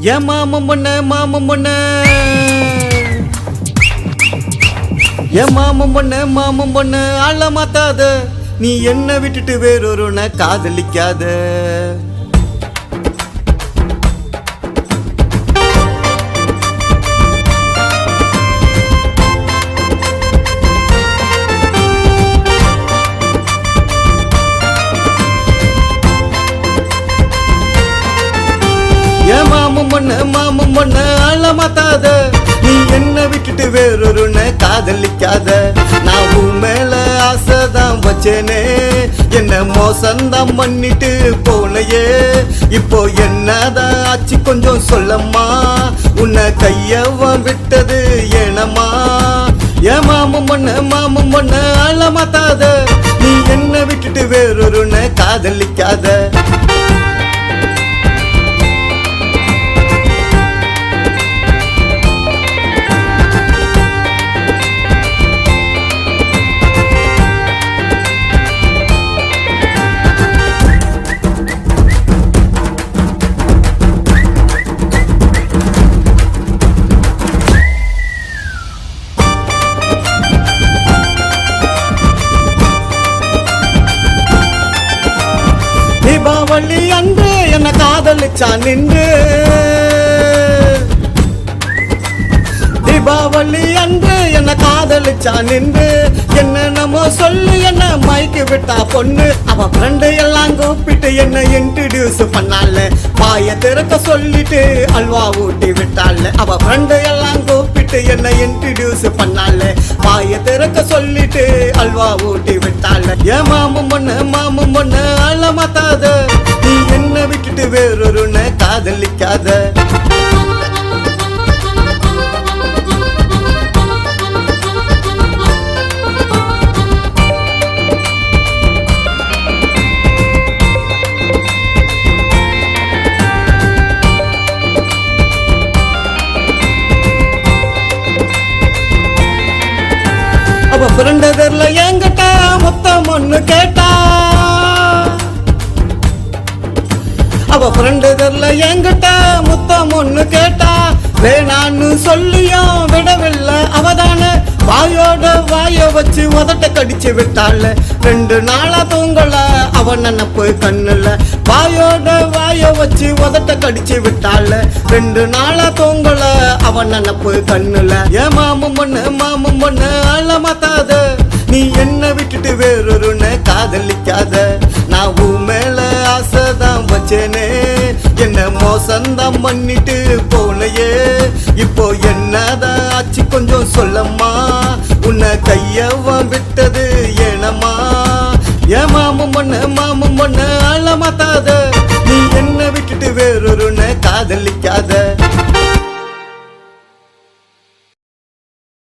என் மாமன் பொண்ண மாமன் பொண்ண என் மாமம் பொண்ண மாமன் பொண்ண ஆள மாத்தாத. நீ என்ன விட்டுட்டு வேறொருன காதலிக்காத. மாமும் மாமன் மாமும் மாமன் ஆள மாத்தாத நீ என்ன விட்டுட்டு வேறொருன காதலிக்காத. நான் உன் மேல ஆசைதான் வச்சேனே. என்ன மோசம்தான் பண்ணிட்டு போனையே இப்போ என்னதான் ஆச்சு கொஞ்சம் சொல்லம்மா. உன்னை கையவன் விட்டது ஏனம்மா. ஏன் மாமும் பொண்ண மாமும் பொண்ண ஆள மாத்தாத நீ என்ன விட்டுட்டு வேறொருன்னு காதலிக்காத. தீபாவளி அன்று என்ன காதலிச்சா நின்று? தீபாவளி அன்று என்ன காதலிச்சா நின்று? என்ன நம்ம என்ன மயக்கி விட்டா பொண்ணு? அவ ஃப்ரெண்டு எல்லாம் கூப்பிட்டு என்ன இன்ட்ரடியூஸ் பண்ணால பாய திறக்க சொல்லிட்டு அல்வா ஊட்டி விட்டால அவ ஃப்ரெண்டு எல்லாம் கூப்பிட்டு என்ன இன்ட்ரடியூஸ் பண்ணால பாய திறக்க சொல்லிட்டு அல்வா ஊட்டி விட்டால ஏன் மாமன் பொண்ணு மாமன் பொண்ணு அழ மாத்தாத நீ என்ன விட்டுட்டு வேறொருன காதலிக்காத. அவ அவ ஃப்ரெண்டு தெரில என்கிட்ட முத்தம் ஒண்ணு கேட்டா வேணான்னு சொல்லியும் விடவில்லை அவதான. வாயோட வாய வச்சு உதட்ட கடிச்சு விட்டாள். ரெண்டு நாளா தூங்கல அவன் நினப்பு கண்ணுல. வாயோட வாய வச்சு உதட்ட கடிச்சு விட்டாள். ரெண்டு நாளா தூங்கல அவன் நினப்பு கண்ணுல. ஏன் மாமும் பொண்ணு மாமும் பொண்ணு அழ மாத்தாத? நீ என்ன விட்டு மோசம்தான் பண்ணிட்டு போனையே இப்போ என்னதான் ஆச்சு கொஞ்சம் சொல்லம்மா. உன்னை கையவன் விட்டது ஏனம்மா. ஏன் மாமும் மண்ண மாமும் மண்ண அழமாத்தாத